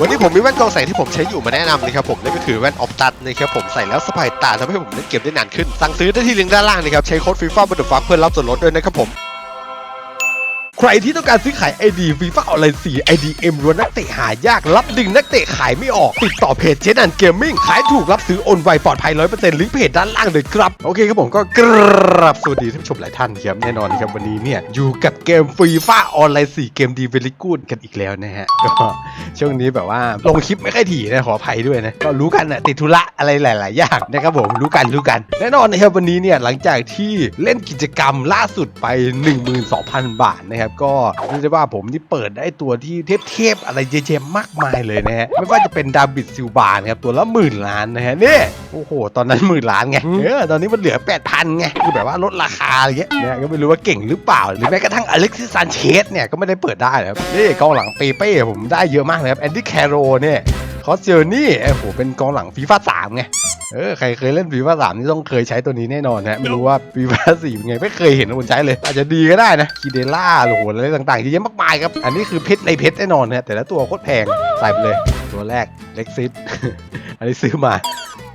วันนี้ผมมีแว่นกองแสงที่ผมใช้อยู่มาแนะนำนะครับผมนั่นก็คือแว่นออฟตัดนะครับผมใส่แล้วสบายตาทำให้ผมเล่นเกมได้นานขึ้น สั่งซื้อได้ที่ลิงก์ด้านล่างนะครับใช้โค้ดฟีฟ่าบัตเตอร์ฟักเพื่อรับส่วนลดด้วยนะครับผม ใครที่ต้องการซื้อขาย ID ฟีฟ่าออนไลน์4 IDM รวนนักเตะหายากรับดึงนักเตะขายไม่ออก ติดต่อเพจเจนันเกมมิ่งขายถูกรับซื้อโอนไวปลอดภัย100%ลิงก์เพจด้านล่างเลยครับ โอเคครับผมก็กราบสวัสดีท่านผู้ชมหลายท่านครับแน่นอนครับวันนี้เนี่ย อยู่กับเกมฟีฟ่าออนไลน์4 เกมดีเวลิกูดกันอีกแล้วนะฮะก็ช่วงนี้แบบว่าลงคลิปไม่ค่อยถี่นะขออภัยด้วยนะก็รู้กันนะติดธุระอะไรหลาย ๆ อย่างนะครับผมรู้กันรู้กันแน่นอนนะครับวันนี้เนี่ยหลังจากที่เล่นกิจกรรมล่าสุดไป 12,000 บาทนะครับก็เรียกได้ว่าผมนี่เปิดได้ตัวที่เทพๆอะไรเยอะๆมากมายเลยนะฮะไม่ว่าจะเป็นดาบิดซิลบานครับตัวละหมื่นล้านนะฮะนี่โอ้โห ตอนนั้นหมื่นล้านไงเออตอนนี้มันเหลือ 8,000ไงคือแบบว่าลดราคาอะไรเงี้ยเนี่ยก็ไม่รู้ว่าเก่งหรือเปล่า หรือแม้กระทั่งอเล็กซิสซานเชสเนี่ยก็ไม่ได้เปิดได้นะครับนี่กองหลังเปเป้ผมได้เยอะมากเลยครับแอนดี้แคโรเนี่ยคอสเจอร์นี่โอ้โหเป็นกองหลังฟีฟ่าสามไง เออใครเคยเล่นฟีฟ่าสามนี่ต้องเคยใช้ตัวนี้แน่นอนนะไม่รู้ว่าฟีฟ่าสี่เป็นไงไม่เคยเห็นคนใช้เลย อาจจะดีก็ได้นะคีเดล่าโอ้โหอะไรต่างๆเยอะแยะมากมายครับ อันนี้คือเพชรในเพชรแน่นอนนะแต่ละตัวโคตรแพงใส่ไปเลย ตัวแรกเล็กซิสอันนี้ซื้อมา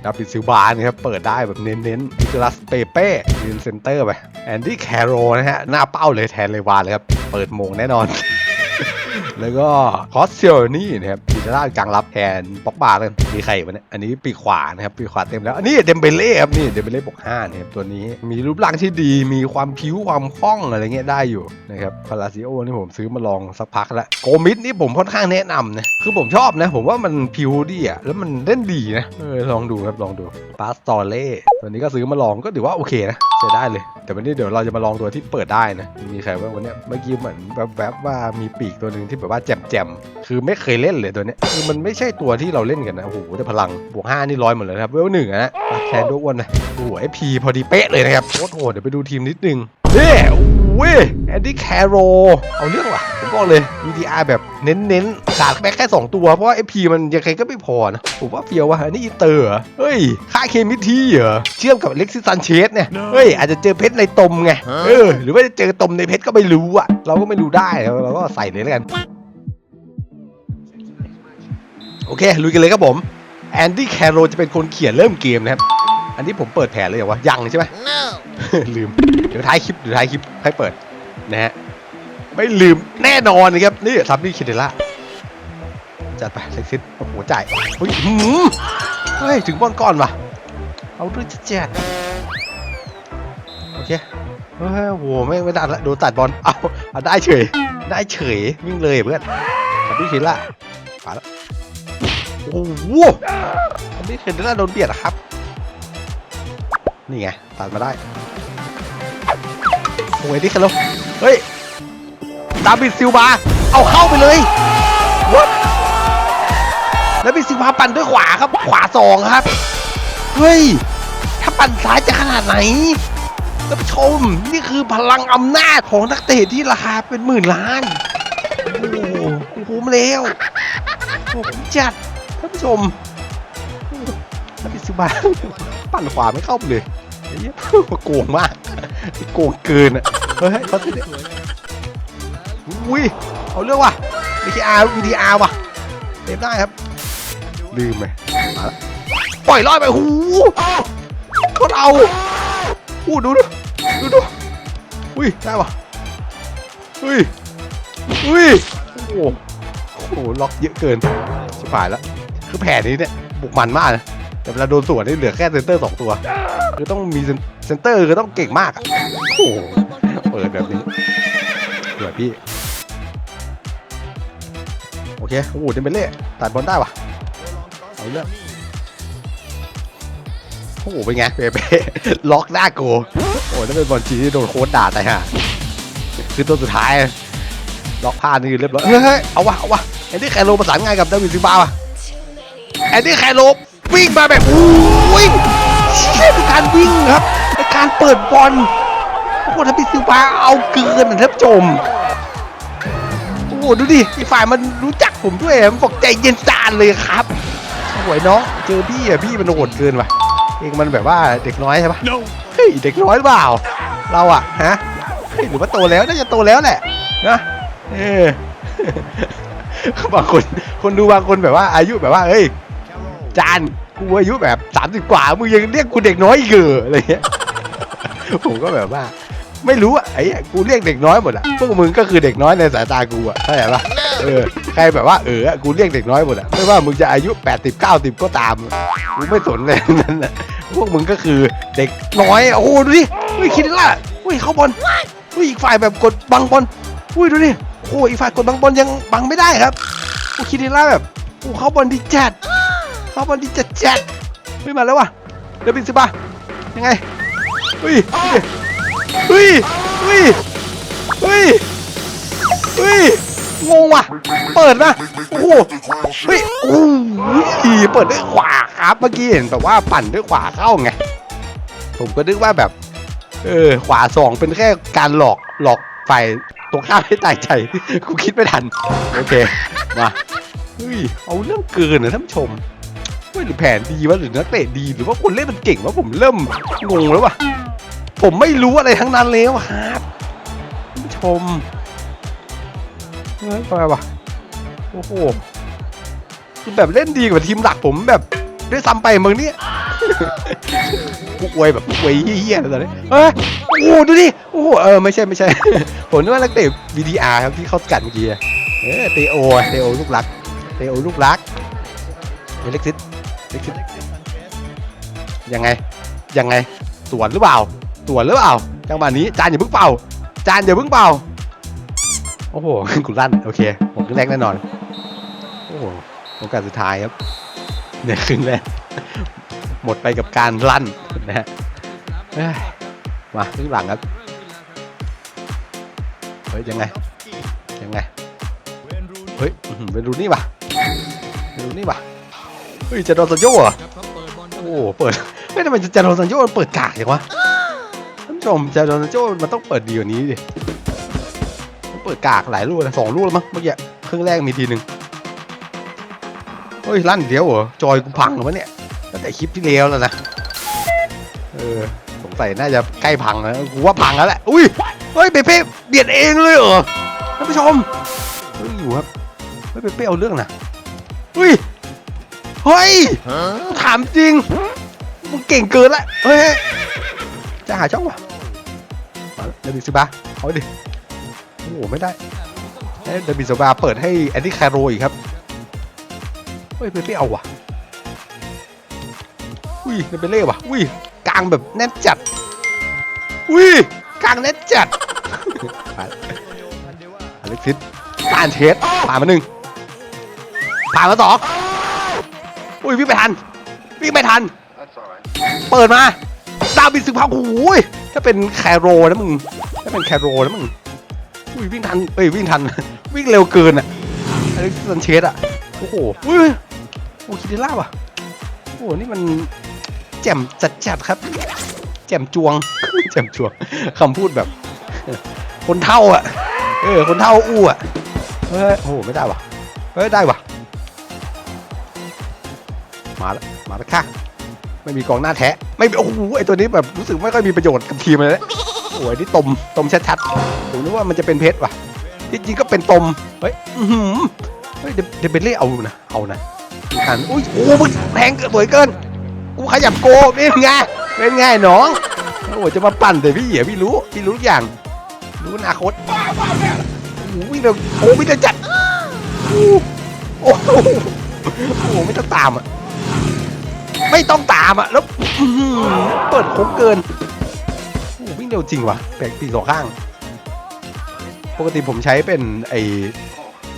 ดาบิดซิลบาร์นะครับ เปิดได้แบบเน้นๆนิโคลัสเปเป้ยืนเซนเตอร์ไปแอนดี้แคโรนะฮะ หน้าเป้าเลยแทนเลวานเลยครับ เปิดโมงแน่นอน แล้วก็คอสเซียนี่นะครับปีด้านกลางรับแทนบ็อกบาร์เลยมีใครอีกวะเนี่ยอันนี้ปีกขวานะครับปีกขวาเต็มแล้วอันนี้เดมเบเล่ครับนี่เดมเบเล่บวกห้านะครับตัวนี้มีรูปร่างที่ดีมีความผิวความคล่องอะไรเงี้ยได้อยู่นะครับพาราซิโอนี่ผมซื้อมาลองสักพักแล้วโกมิดนี่ผมค่อนข้างแนะนำนะคือผมชอบนะ ผมว่ามันผิวดีอะแล้วมันเล่นดีนะเออลองดูครับลองดูปาสตอเล่ตัวนี้ก็ซื้อมาลองก็ถือว่าโอเคนะใช้ได้เลย แต่วันนี้เดี๋ยวเราจะมาลองตัวที่เปิดได้นะมีใครบ้าวันนี้เมื่อกี้เหมือนแวบๆว่ามีปีกตัวหนึ่งที่แบบว่าแจ่มๆคือไม่เคยเล่นเลยตัวเนี้ยคือมันไม่ใช่ตัวที่เราเล่นกันนะโอ้โหแต่พลังบวกห้านี่ร้อยหมดเลยครับเวลหนึ่งนะแคนดอ้วนนะโอ้โหไอพีพอดีเป๊ะเลยนะครับโคตรโหดเดี๋ยวไปดูทีมนิดนึงเฮ้ยเว้ยแอนดี้แคโรเอาเรื่องว่ะ อกเลย VTR แบบเน้นๆขาดแค่แค่ 2 ตัว เพราะว่าไอพีมันยังไงก็ไม่พอนะ ผมว่าเฟียวว่ะอันนี้อินเตอร์เหรอเฮ้ย ค่าเคมิทีเหรอ เชื่อมกับเล็กซิสซันเชสเนี่ย เฮ้ย อาจจะเจอเพชรในตมไง เออ หรือว่าจะเจอตมในเพชรก็ไม่รู้อะเราก็ไม่รู้ได้ เราก็ใส่เลยแล้วกัน โอเค ลุยกันเลยครับผมแอนดี้แคโรจะเป็นคนเขียนเริ่มเกมนะครับ อันนี้ผมเปิดแผนเลยเหรอวะ ยังใช่ไหมลืม เดี๋ยวท้ายคลิปเดี๋ยวท้ายคลิปให้เปิดนะฮะ ไม่ลืมแน่นอนนะครับนี่ซับนี่คิเดล่าจัดไปเซ็กซิสโอ้โหจ่ายเฮ้ยเฮ้ยถึงบอลก่อนว่ะเอาด้วยจะแจดโอเคเฮ้ยโหไม่ไม่ตัดละโดนตัดบอลเอาเอาได้เฉย ได้เฉยวิ่งเลยเพื่อนซับนี่คิเดล่ามาแล้วโอ้โหอันนี้เห็นแล้วโดนเบียดอะครับนี่ไงตัดมาได้โอ้ยนี่คันลเฮ้ย ดาบิดซิลบาเอาเข้าไปเลยวัดดาบิดซิลบาปั่นด้วยขวาครับ ขวาสองครับ เฮ้ย ถ้าปั่นซ้ายจะขนาดไหนท่านผู้ชม นี่คือพลังอำนาจของนักเตะที่ราคาเป็นหมื่นล้าน โอ้โหคุ้มแล้วโอ้โหจัดท่านผู้ชมนักบิซิบาปั่นขวาไม่เข้าเลยเฮ้ยโกงมาก โกงเกินอะ เฮ้ยเขาเสด็จ อุ้ยเอาเรื่องว่ะ VTR VTR ว่ะเต็มได้ครับ ลืมไปมาละปล่อยลอยไปหูโคตรเอาอู้ดูดูดูดูอุ้ยได้ว่ะอุ้ยอุ้ยโอ้โหโอ้โหล็อกเยอะเกินชิบหายแล้วคือแผนนี้เนี่ยบุกมันมากนะแต่เวลาโดนสวนนี่เหลือแค่เซนเตอร์สองตัว คือต้องมีเซนเตอร์คือต้องเก่งมากโอ้โหเปิดแบบนี้เดี๋ยวพี่ เคโอ้โหเดมเบเล่ตัดบอลได้วะเอาเรื่องโอ้โหเป็นไงเป๊ะๆล็อกหน้าโกโอ้โหนั่นเป็นบอลจีที่โดนโค้ดด่าตายห่าคือตัวสุดท้าย ล็อกพลานี่เรียบร้อยเฮ้ยเอาวะเอาวะไอ้นี่แคโรประสานงานกับดาวิดซิลบาวะแอนดี้แคโรวิ่งมาแบบอุ้ยเชี่ยเป็นการวิ่งครับเป็นการเปิดบอลโอ้โหถ้าพิซิลบาเอาเกินนะท่านผู้ชม หดูดิอีกฝ่ายมันรู้จักผมด้วยมันบอกใจเย็นจานเลยครับโอ้ยน้องเจอพี่อะพี่มันโหดเกินว่ะเองมันแบบว่าเด็กน้อยใช่ปะ No. เฮ้ยเด็กน้อยหรือเปล่า เราอะฮะเฮ้ยหรือว่าโตแล้วน่าจะโตแล้วแหละนะเออบางคนคนดูบางคนแบบว่าอายุแบบว่าเฮ้ยจานกูอายุแบบสามสิบกว่ามึงยังเรียกกูเด็กน้อยอีกเหรออะไรเงี้ยผมก็แบบว่า ไม่รู้อะไอ้กูเรียกเด็กน้อยหมดอะพวกมึงก็คือเด็กน้อยในสายตากูอะเข้าใจปะเออใครแบบว่าเออกูเรียกเด็กน้อยหมดอะไม่ว่ามึงจะอายุแปดสิบเก้าสิบก็ตามกูไม่สนเลยทั้นั่นะพวกมึงก็คือเด็กน้อยโอ้โหดูดิเฮ้ยคิดล่ะเฮ้ยเข้าบอลเฮ้ยอีกฝ่ายแบบกดบังบอลอุ้ยดูดิโอ้ยอีกฝ่ายกดบังบอลยังบังไม่ได้ครับโอ้คิดล่ะแบบโอ้เข้าบอลดีจัดเข้าบอลดีจัดจัดเฮ้ยมาแล้วว่ะเดยวบินสิบะยังไงเฮ้ย เฮ้ยเฮ้ยเฮ้ยเฮ้ยงงว่ะ เปิดนะโอ้โหเฮ้ยโอ้ยเปิดด้วยขวาครับเมื่อกี้เห็นแบบว่าปั่นด้วยขวาเข้าไง ผมก็นึกว่าแบบ เออ ขวาสองเป็นแค่การหลอกหลอกฝ่ายตรงข้ามให้ตายใจกูคิดไม่ทัน โอเค มาเฮ้ยเอาเรื่องเกินนะท่านผู้ชมเฮ้ยหรือแผนดีวะหรือนักเตะดีหรือว่าคนเล่นมันเก่งวะผมเริ่มงงแล้ววะ ผมไม่รู้อะไรทั้งนั้นแล้วอะครับชมเฮ้ยทำไมวะโอ้โหคือแบบเล่นดีกว่าทีมหลักผมแบบได้วยซ้ำไปมึงเนี่ยกูอวยแบบอวยเฮี้ยๆเลยตอนนี้เฮ้ยโอ้โหดูดิโอ้โหเออไม่ใช่ไม่ใช่ ผมนึกว่านักเตะ VDR ครับที่เขาสกัดเมื่อกี้อะเออเตโอเตโอลูกรักเตโอลูกรักเอเล็กซิสเล็กซิสยังไงยังไงสวนหรือเปล่า สวนหรือเปล่าจังหวะนี้จานอย่าเพิ่งเป่า จานอย่าเพิ่งเป่า โอ้โหกูลั่นโอเคผมขึ้นแรกแน่นอน โอ้โหโอกาสสุดท้ายครับเนี่ยครึ่งแรกหมดไปกับการลั่นนะฮะมาครึ่งหลังครับเฮ้ยยังไงยังไงเฮ้ยเป็นรูนี่ว่ะเป็นรูนี่ว่ะเฮ้ยจะโดนสัญโยเหรอโอ้โหเปิดไม่ทำไมจะโดนสัญโยมันเปิดกากอย่างวะ ชมจะโดนโยมันต้องเปิดดีกว่านี้ดิมันเปิดกากหลายลูกนะสองลูกแล้วมั้งเมื่อกี้ครึ่งแรกมีทีหนึ่งเฮ้ยลั่นเดียวเหรอจอยกูพังหรอวะเนี่ยตั้งแต่คลิปที่แล้วแล้วนะเออสงสัยน่าจะใกล้พังแล้วกูว่าพังแล้วแหละอุ้ยเฮ้ยเปเป้เบียดเองเลยเหรอท่านผู้ชมเฮ้ยอยู่ครับเฮ้ยเปเป้เอาเรื่องนะเฮ้ยเฮ้ยถามจริงมึงเก่งเกินละเฮ้ยจะหาช่องวะ เดี๋ยวดิสิบาเอาดิโอ้โหไม่ได้เดบิสบาเปิดให้แอนดี้คาโรอีกครับเฮ้ยเปเป้เอาว่ะอุ้ยเดเปเล่ว่ะอุ้ยกลางแบบแน่นจัดอุ้ยกลางแน่นจัดอเล็กซิสผ่านเทสผ่านมาหนึ่งผ่านมาสองอุ้ยวิ่งไม่ทันวิ่งไม่ทัน เปิดมาดาวบินสึกพังโอ้ย ถ้าเป็นแคโรนะมึง ถ้าเป็นแคโรนะมึงอุ้ยวิ่งทันเอ้ยวิ่งทัน วิ่งเร็วเกินอะอเล็กซันเชสอะ โอ้โหอุ้ยโอ้คิดได้ล่าว่ะ โอ้โหนี่มันแจ่มจัดจัดๆครับ แจ่มจวง แจ่มจวงคำพูดแบบ คนเท่าอะ เออ คนเท่าอู้อะ เฮ้ย โอ้โหไม่ได้ว่ะ เฮ้ย ได้ว่ะ มาแล้ว มาแล้วค่ะ ไม่มีกองหน้าแท้ไม่โอ้โหไอตัวนี้แบบรู้สึกไม่ค่อยมีประโยชน์กับทีมเลยนะโอ้ยนี่ตมตมชัดๆผมนึกว่ามันจะเป็นเพชรว่ะที่จริงก็เป็นตมเฮ้ยอื้อหือเฮ้ยเดเดเบลเล่เอานะเอานะดูกันอุ้ยโอ้มึงแพงเกินสวยเกินกูขยับโกเป็นไงเป็นไงน้องโอ้จะมาปั่นแต่พี่เหรอพี่รู้พี่รู้ทุกอย่างรู้อนาคตโอ้โหวิ่งเร็วโอ้วิ่งเร็วจัดโอ้โหโอ้โหไม่ต้องตามอะ ไม่ต้องตามอะ แล้วเปิดโค้งเกินโอ้วิ่งเร็วจริงว่ะแปลกปีสองข้าง ปกติผมใช้เป็นไอ้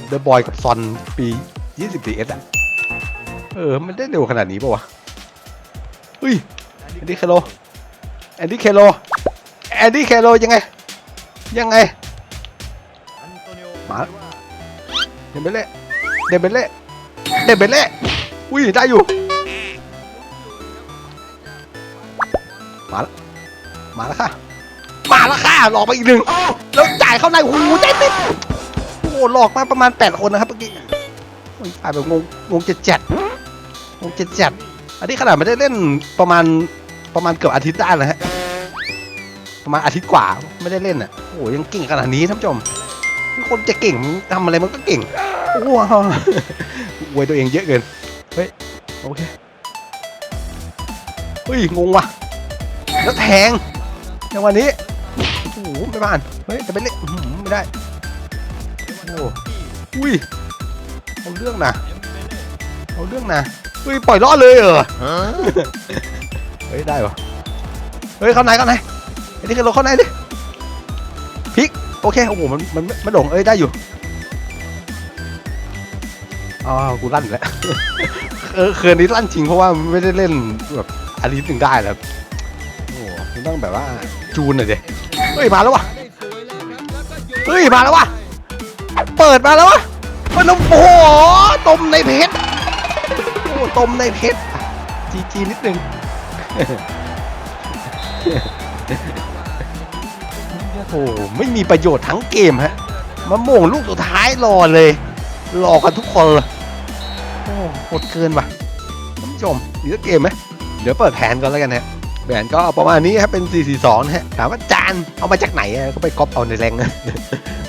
เดอะบอยกับซอนปี20 DS อะ เออ มันได้เร็วขนาดนี้ป่าวะเฮ้ยแอนดี้เคโลแอนดี้เคโลแอนดี้เคโลยังไง ยังไงมาเดมเบเล่เดมเบเล่เดมเบเล่อุ้ย ได้อยู่ มาแล้วมาแล้วค่ะ มาแล้วค่ะหลอกไปอีกหนึ่งแล้วจ่ายเข้าในโอ้โหได้ติดโอ้หลอกมาประมาณ 8 คนนะครับเมื่อกี้โอ้ยจ่ายแบบงงงงเจ็ดเจ็ดงงเจ็ดเจ็ดอันนี้ขนาดไม่ได้เล่นประมาณประมาณเกือบอาทิตย์ได้นะฮะประมาณอาทิตย์กว่าไม่ได้เล่นอะโอ้ยังเก่งขนาดนี้ท่านผู้ชมคนจะเก่งมึงทำอะไรมันก็เก่งว้าวอวยตัวเองเยอะเกินเฮ้ยโอเคเฮ้ยงงว่ะ แล้วแทงในวันนี้โอ้โหไม่ผ่านเฮ้ยจะไปเล่นอื้อหือไม่ได้โอ้อุ้ยเอาเรื่องนะเอาเรื่องนะเฮ้ยปล่อยล้อเลยเหรอเฮ้ยได้ปะเฮ้ยเข้าในเข้าในไอ้นี่คือรถเข้าในดิพลิกโอเคโอ้โหมันมันมันหลงเอ้ยได้อยู่อ๋อกูลั่นแล้วเออคืนนี้ลั่นจริงเพราะว่าไม่ได้เล่นแบบอาทิตย์หนึ่งได้แล้วโอ้โหมัน ต้องแบบว่าจูนหน่อยดิเฮ้ยมาแล้ววะเฮ้ยมาแล้ววะเปิดมาแล้ววะมันโอ้โหตมในเพชรโอ้ตมในเพชรจีจีนิดนึงโอ้โหไม่มีประโยชน์ทั้งเกมฮะมาโมงลูกสุดท้ายรอเลยรอกันทุกคนเลยโอ้โหดเกินว่ะท่านผู้ชมดีสักเกมไหมเดี๋ยวเปิดแผนก่อนแล้วกันฮะ แผนก็ประมาณนี้ครับเป็น 442นะฮะถามว่าจานเอามาจากไหนก็ไปก๊อปเอาในแรงนะ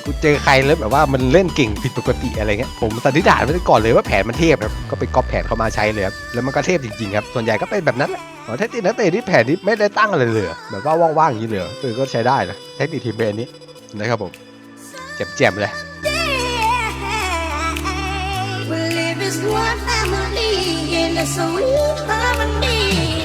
กูเจอใครแล้วแบบว่ามันเล่นเก่งผิดปกติอะไรเงี้ยผมสันนิษฐานไว้ก่อนเลยว่าแผนมันเทพครับก็ไปก๊อปแผนเข้ามาใช้เลยครับแล้วมันก็เทพจริงๆครับส่วนใหญ่ก็เป็นแบบนั้นแหละเทคนิคนักเตะที่แผนนี้ไม่ได้ตั้งอะไรเลยแบบว่าว่างๆอย่างนี้เลยเหรอเออก็ใช้ได้นะเทคนิคทีมเบนนี้นะครับผมแจ่มๆเลย We live as one family in a sweet harmony.